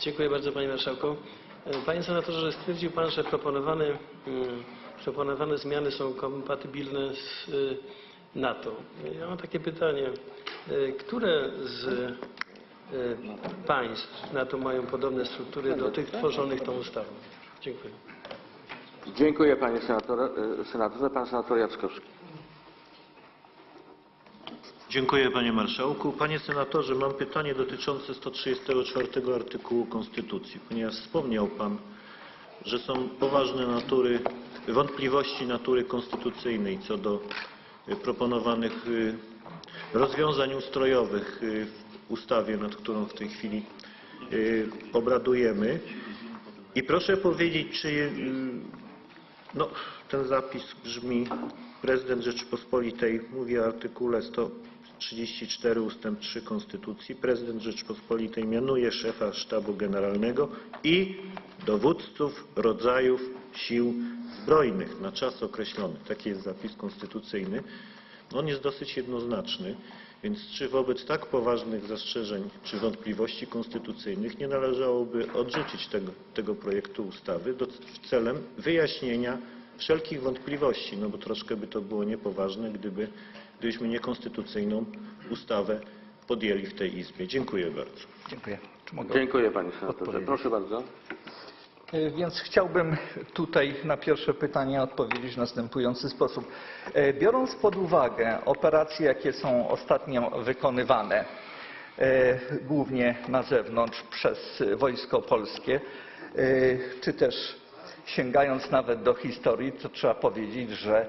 Dziękuję bardzo Panie Marszałku. E, Panie Senatorze, stwierdził Pan, że proponowane, mm, proponowane zmiany są kompatybilne z y, NATO. Ja mam takie pytanie. E, Które z państw NATO mają podobne struktury do tych tworzonych tą ustawą? Dziękuję. Dziękuję panie e, senatorze. Pan senator Jackowski. Dziękuję panie marszałku. Panie senatorze, mam pytanie dotyczące 134 artykułu Konstytucji, ponieważ wspomniał pan, że są poważne natury, wątpliwości natury konstytucyjnej co do y, proponowanych y, rozwiązań ustrojowych y, w ustawie, nad którą w tej chwili obradujemy. I proszę powiedzieć, czy no, ten zapis brzmi, prezydent Rzeczypospolitej, mówi o artykule 134 ustęp 3 Konstytucji, prezydent Rzeczypospolitej mianuje szefa sztabu generalnego i dowódców rodzajów sił zbrojnych na czas określony. Taki jest zapis konstytucyjny. On jest dosyć jednoznaczny, więc czy wobec tak poważnych zastrzeżeń czy wątpliwości konstytucyjnych nie należałoby odrzucić tego, tego projektu ustawy do, celem wyjaśnienia wszelkich wątpliwości, no bo troszkę by to było niepoważne, gdyby, gdybyśmy niekonstytucyjną ustawę podjęli w tej Izbie. Dziękuję bardzo. Dziękuję. Czy mogę? Dziękuję panie senatorze. Odpowiedzieć. Proszę bardzo. E, Więc chciałbym tutaj na pierwsze pytanie odpowiedzieć w następujący sposób. E, Biorąc pod uwagę operacje, jakie są ostatnio wykonywane, e, głównie na zewnątrz przez Wojsko Polskie, czy też sięgając nawet do historii, to trzeba powiedzieć, że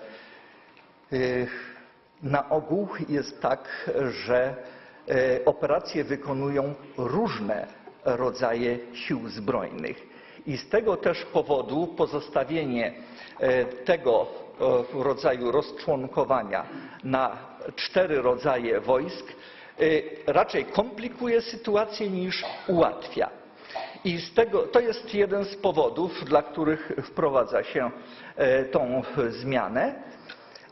na ogół jest tak, że operacje wykonują różne rodzaje sił zbrojnych. I z tego też powodu pozostawienie e, tego e, rodzaju rozczłonkowania na cztery rodzaje wojsk e, raczej komplikuje sytuację niż ułatwia. I z tego, to jest jeden z powodów, dla których wprowadza się tą zmianę.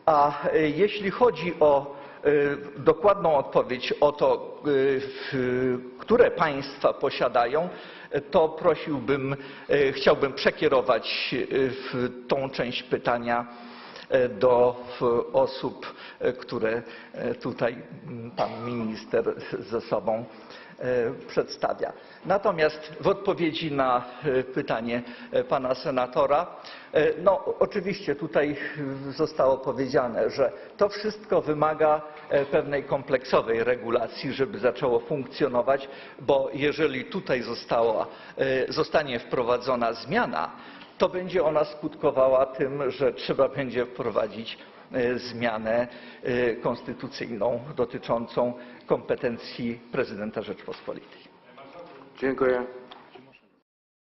A jeśli chodzi o dokładną odpowiedź o to, w- które państwa posiadają, to prosiłbym, e, chciałbym przekierować tą część pytania do osób, które tutaj m, pan minister ze sobą przedstawia. Natomiast w odpowiedzi na e, pytanie e, pana senatora, e, no oczywiście tutaj e, zostało powiedziane, że to wszystko wymaga e, pewnej kompleksowej regulacji, żeby zaczęło funkcjonować, bo jeżeli tutaj została, e, zostanie wprowadzona zmiana, to będzie ona skutkowała tym, że trzeba będzie wprowadzić e, zmianę e, konstytucyjną dotyczącą kompetencji prezydenta Rzeczpospolitej. Dziękuję.